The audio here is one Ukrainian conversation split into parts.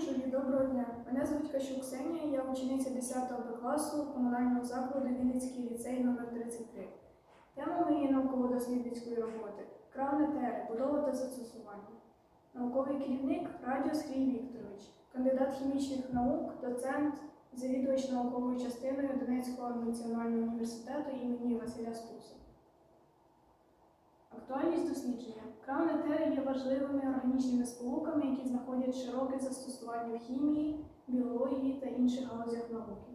Журі, доброго дня. Мене звуть Кащук Ксенія, я учениця 10 Б класу комунального закладу Вінницький ліцей номер 33 Тема моєї науково-дослідницької роботи кран етери, будова та застосування. Науковий керівник Радіо Сергій Вікторович, кандидат хімічних наук, доцент, завідувач науковою частиною Донецького національного університету імені Василя Стуса. Актуальність дослідження. Кран етери є важливими органічними широке застосування в хімії, біології та інших галузях науки.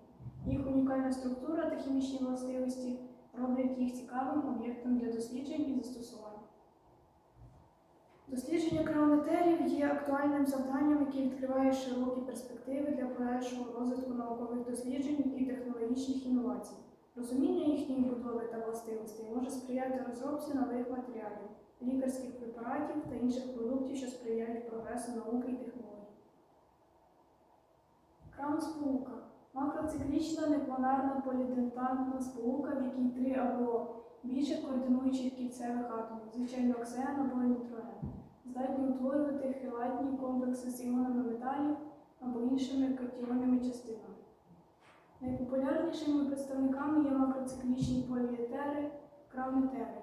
Їх унікальна структура та хімічні властивості роблять їх цікавим об'єктом для досліджень і застосувань. Дослідження кранотерів є актуальним завданням, яке відкриває широкі перспективи для подальшого розвитку наукових досліджень і технологічних інновацій. Розуміння їхньої будови та властивостей може сприяти розробці нових матеріалів, лікарських препаратів та інших продуктів, що сприяють прогресу науки і технологій. Крам сполука макроциклічна непланарна полідентантна сполука, в якій три або більше координуючих кільцевих атомів, звичайно оксиген або нітроген, здатні утворювати хелатні комплекси з іонами металів або іншими катіонними частинами. Найпопулярнішими представниками є макроциклічні поліетери, кравнетери.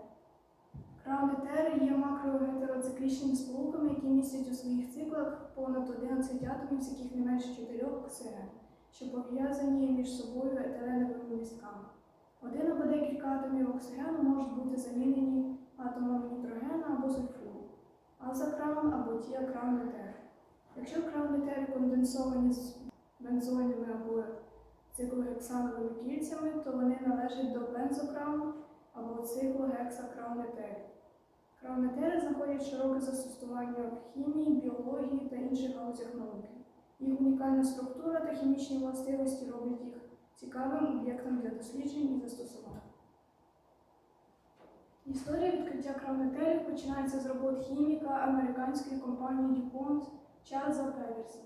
Кравнетери є макрогетероциклічними сполуками, які містять у своїх циклах понад 11 атомів, з яких не менше 4 оксиген, що пов'язані між собою етереновими містками. Один або декілька атомів оксигену можуть бути замінені атомами нітрогена або сульфуру, азокравн або тіакравнетери. Якщо кравнетери конденсовані з бензольними або циклогексановими кільцями, то вони належать до бензокрауну або циклогексакраунетерів. Краунетери знаходять широке застосування в хімії, біології та інших галузях науки. Їх унікальна структура та хімічні властивості роблять їх цікавим об'єктом для досліджень і застосувань. Історія відкриття краунетерів починається з робот хіміка американської компанії DuPont Чарльза Петерсона.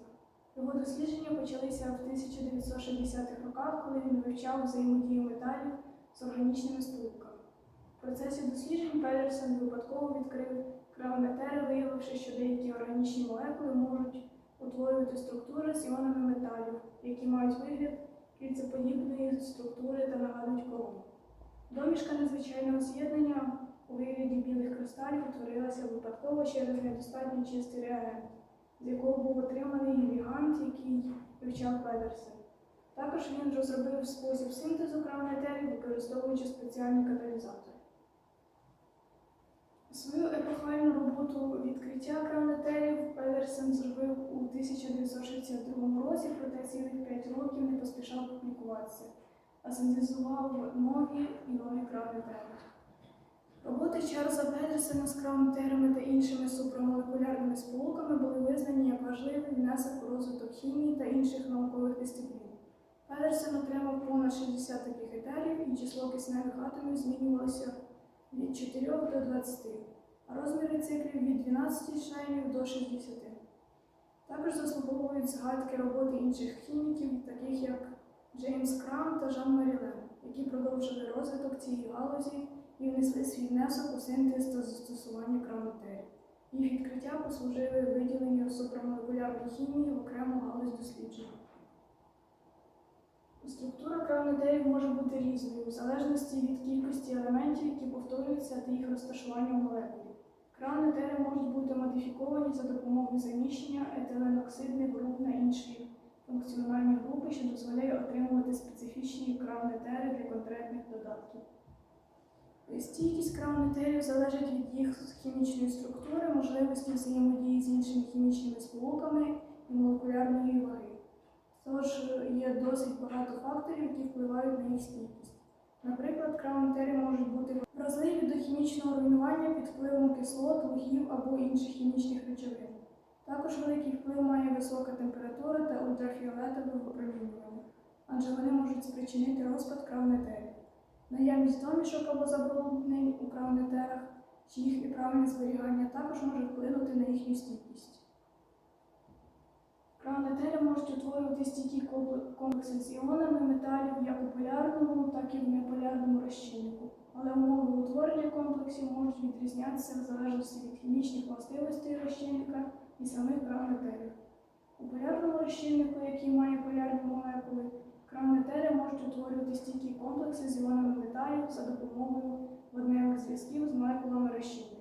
Його дослідження почалися в 1960-х роках, коли він вивчав взаємодію металів з органічними сполуками. Процесі досліджень Петерсон випадково відкрив кравнетери, виявивши, що деякі органічні молекули можуть утворювати структури з іонами металів, які мають вигляд кільцеподібної структури та нагадують корону. Домішка незвичайного з'єднання у вигляді білих кристалів утворилася випадково через недостатньо чистий реагент з якого був отриманий лігант, який вивчав Петерсен. Також він розробив спосіб синтезу кравнетерів, використовуючи спеціальні каталізатори. Свою епохальну роботу відкриття кравнетерів Петерсен зробив у 1962 році, проте цілих 5 років не поспішав публікуватися, а синтезував нові і нові кравнетери. Роботи Чарльза Петерсена з кравнетерами та іншими супрамолекулярними сполуками були визнані як важливий внесок у розвиток хімії та інших наукових дисциплін. Петерсен отримав понад 60 таких етерів, і число кисневих атомів змінювалося від 4 до 20, а розміри циклів від 12 членів до 60. Також заслуговують згадки роботи інших хіміків, таких як Джеймс Крам та Жан Марілен, які продовжили розвиток цієї галузі і внесли свій внесок у синтез та застосування кравнотерів. Їх відкриття послужили виділенню супрамолекулярної хімії в окрему галузь досліджень. Структура кравнотерів може бути різною, в залежності від кількості елементів, які повторюються, та їх розташування у молекулі. Кравнетери можуть бути модифіковані за допомогою заміщення етиленоксидних груп на інші функціональні групи, що дозволяє отримувати специфічні кравнетери для конкретних додатків. Стійкість кравнетерів залежить від їх хімічної структури, можливості взаємодії з іншими хімічними сполуками і молекулярної ваги. Тож є досить багато факторів, які впливають на їх стійкість. Наприклад, кравнетери можуть бути вразливі до хімічного руйнування під впливом кислот, лугів або інших хімічних речовин. Також великий вплив має висока температура та ультрафіолетове випромінювання, адже вони можуть спричинити розпад кравнетерів. Наявність домішок або забруднень у кравнетерах чи їх неправильне зберігання також може вплинути на їхню стійкість. Ранетеля можуть утворювати стійкі комплекси з іонами металів як у полярному, так і в неполярному розчиннику. Але умови утворення комплексів можуть відрізнятися в залежності від хімічних властивостей розчинника і самих гранетелів. У полярному розчиннику, який має полярні молекули, гранетелі можуть утворювати стійкі комплекси з іонами металів за допомогою водневих зв'язків з молекулами розчинника.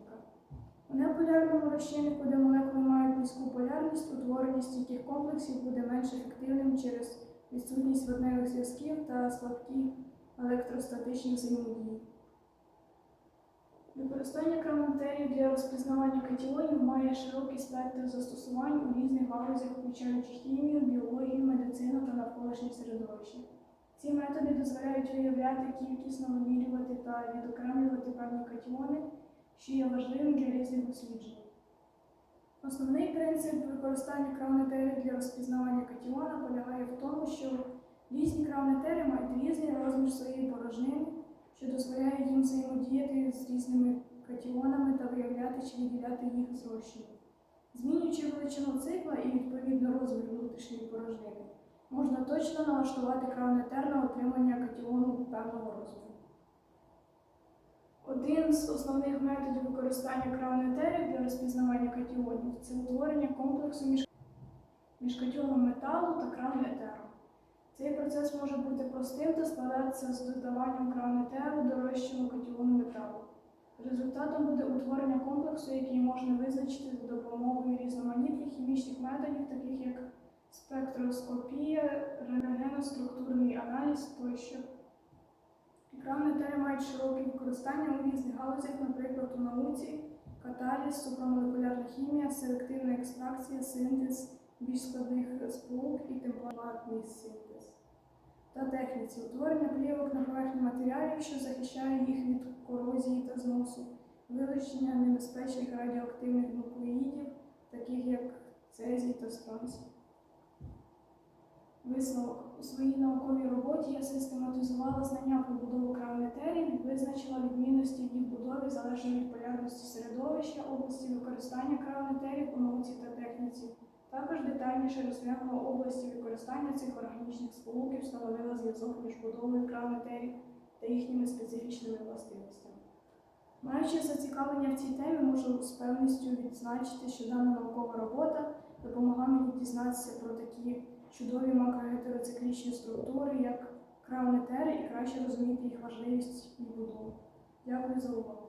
У неполярному розчиннику, де молекули мають низьку полярність, утворення стійких комплексів буде менш ефективним через відсутність водневих зв'язків та слабкі електростатичні взаємодії. Використання краматерії для розпізнавання катіонів має широкий спектр застосувань у різних галузях, включаючи хімію, біологію, медицину та навколишнє середовище. Ці методи дозволяють виявляти, кількісно вимірювати та відокремлювати певні катіони, що є важливим для різних досліджень. Основний принцип використання кравнетери для розпізнавання катіона полягає в тому, що різні кравнетери мають різний розмір своєї порожнини, що дозволяє їм взаємодіяти з різними катіонами та виявляти чи виділяти їх з розчину. Змінюючи величину цикла і відповідно розмір внутрішньої порожнини, можна точно налаштувати кравнетер на отримання катіону певного розміру. Один з основних методів використання кравнетерів для розпізнавання катіонів це утворення комплексу між, між катіоном металу та кравнетером. Цей процес може бути простим та складатися з додаванням кравнетеру до розчину катіону металу. Результатом буде утворення комплексу, який можна визначити за допомогою різноманітних хімічних методів, таких як спектроскопія, рентгеноструктурний аналіз тощо. Кравнетери мають широке використання у різних галузях, наприклад, у науці, каталіз, супрамолекулярна хімія, селективна екстракція, синтез більш складних сполук і темплатний синтез. Та техніці утворення плівок на поверхні матеріалів, що захищає їх від корозії та зносу, вилучення небезпечних радіоактивних нуклеїдів, таких як цезій та стронцій. Висновок у своїй науковій роботі я систематизувала знання про будову кравнетерів, визначила відмінності в їх будові залежно від полярності середовища, області використання кравнетерів у науці та техніці. Також детальніше розглянула області використання цих органічних сполук і встановила зв'язок між будовою кравнетерів та їхніми специфічними властивостями. Маючи зацікавлення в цій темі, можу з певністю відзначити, що дана наукова робота допомогла мені дізнатися про такі чудові макрогетероциклічні структури, як кравнетери, і краще розуміти їх важливість і будову. Дякую за увагу.